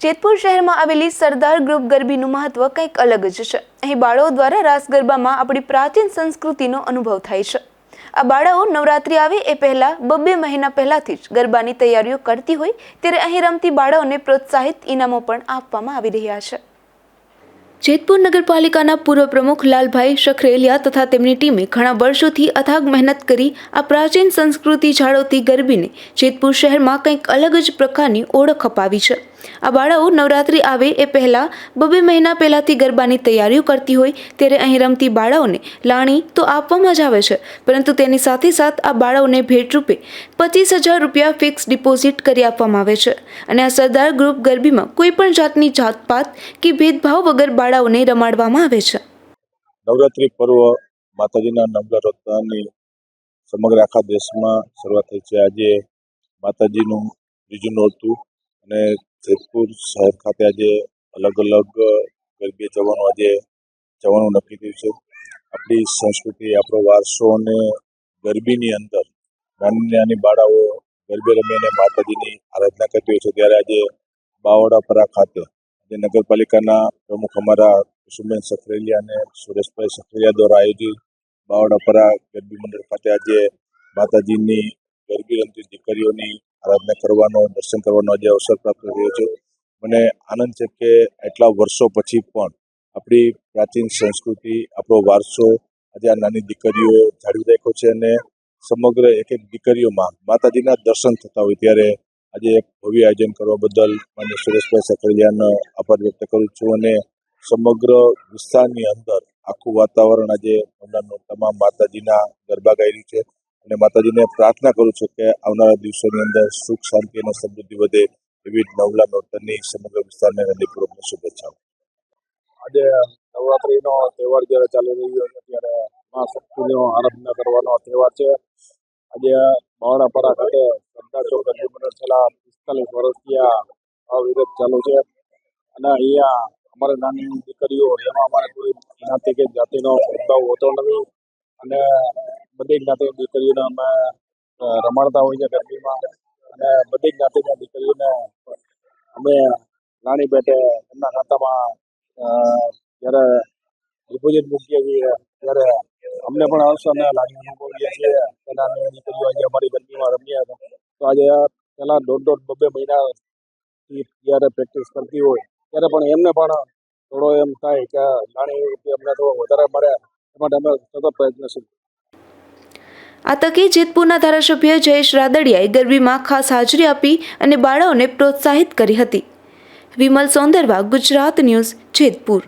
જેતપુર શહેરમાં આવેલી સરદાર ગ્રુપ ગરબીનું મહત્વ કંઈક અલગ જ છે. અહીં બાળાઓ દ્વારા રાસ ગરબામાં આપણી પ્રાચીન સંસ્કૃતિનો અનુભવ થાય છે. આ બાળાઓ નવરાત્રિ આવે એ પહેલાં બબ્બે મહિના પહેલાથી જ ગરબાની તૈયારીઓ કરતી હોય ત્યારે અહીં રમતી બાળાઓને પ્રોત્સાહિત ઇનામો પણ આપવામાં આવી રહ્યા છે. જેતપુર નગરપાલિકાના પૂર્વ પ્રમુખ લાલભાઈ સખરેલિયા તથા તેમની ટીમે ઘણા વર્ષોથી અથાગ મહેનત કરી આ પ્રાચીન સંસ્કૃતિ જાળવતી ગરબીને જેતપુર શહેરમાં કંઈક અલગ જ પ્રકારની ઓળખ અપાવી છે. આ બાળાઓ નવરાત્રિ આવે એ પહેલાં બબે મહિના પહેલાંથી ગરબાની તૈયારીઓ કરતી હોય ત્યારે અહીં રમતી બાળાઓને લાણી તો આપવામાં જ આવે છે. પરંતુ તેની સાથે સાથ આ બાળાઓને ભેટરૂપે પચીસ હજાર રૂપિયા ફિક્સ ડિપોઝિટ કરી આપવામાં આવે છે. અને આ સરદાર ગ્રુપ ગરબીમાં કોઈ પણ જાતની જાતપાત કે ભેદભાવ વગર બાળાઓને રમાડવામાં આવે છે. નવરાત્રિ પર્વ માતાજીના નવરાત્રની સમગ્ર આખા દેશમાં શરૂઆત થઈ છે. આજે માતાજીનું બીજું નોરતું અને જેતપુર શહેર ખાતે આજે અલગ અલગ ગરબી જવાનું આજે જવાનું નક્કી થયું છે. આપણી સંસ્કૃતિ, આપણો વારસો અને ગરબીની અંદર નાની નાની બાળાઓ ગરબે રમીને માતાજીની આરાધના કરતી હોય છે. ત્યારે આજે બાવળાપરા ખાતે આજે નગરપાલિકાના પ્રમુખ અમારા કુસુમબેન સખરેલિયા અને સુરેશભાઈ સખરેલિયા દ્વારા આયોજિત બાવળાપરા ગરબી મંડળ ખાતે આજે માતાજીની ગરબી રમતી દીકરીઓની આરાધના કરવાનો, દર્શન કરવાનો આજે અવસર પ્રાપ્ત થયો છે. મને આનંદ છે કે એટલા વર્ષો પછી પણ આપણી પ્રાચીન સંસ્કૃતિ, આપણો વારસો આજે આ નાની દીકરીઓ જાળવી રાખ્યો છે અને સમગ્ર એક એક દીકરીઓમાં માતાજીના દર્શન થતા હોય ત્યારે આજે એક ભવ્ય આયોજન કરવા બદલ મને સુરેશભાઈ સખરેલિયાનો આભાર વ્યક્ત કરું છું અને સમગ્ર વિસ્તારની અંદર આખું વાતાવરણ આજે હમણાં તમામ માતાજીના ગરબા ગાઈ છે. અને માતાજીને પ્રાર્થના કરું છું કે આવનારા દિવસોની અંદર સુખ, શાંતિ અને સમૃદ્ધિ વધે એવી નવલા નોરતનની સમગ્ર વિસ્તારને હૃદયપૂર્વકની શુભેચ્છાઓ. આજે નવરાત્રીનો તહેવાર જ્યારે ચાલી રહ્યો છે, ત્યારે મા શક્તિનો આરાધના કરવાનો તહેવાર છે. આજે બાવળાપરા ખાતે શ્રદ્ધા ચોક મંડળ છેલ્લા પિસ્તાલીસ વર્ષથી આ અવિરત ચાલુ છે. અને અહીંયા અમારે નાની દીકરીઓ, એમાં અમારે કોઈ જ્ઞાતિ કે જાતિનો ભેદભાવ હોતો નથી. અને બધી જ્ઞાતિની દીકરીઓને અમે રમાડતા હોઈએ છીએ ગરબીમાં. અને બધી જ્ઞાતિની દીકરીઓને અમે નાની પેટે એમના ખાતામાં જ્યારે ડિપોઝિટ મૂકીએ છીએ, ત્યારે અમને પણ આવશે અને લાગણી અનુભવીએ છીએ કે નાની દીકરીઓ આજે અમારી ગરબીમાં રમીએ. તો આજે પહેલાં દોઢ દોઢ બબે મહિનાથી જ્યારે પ્રેક્ટિસ કરતી હોય, ત્યારે પણ એમને પણ થોડો એમ થાય કે નાની અમને થોડો વધારે મળે. એ માટે અમે સતત પ્રયત્નશીલ આ તકે જેતપુરના ધારાસભ્ય જયેશ રાદડિયાએ ગરબીમાં ખાસ હાજરી આપી અને બાળાઓને પ્રોત્સાહિત કરી હતી. વિમલ સોંદરવા, ગુજરાત ન્યૂઝ, જેતપુર.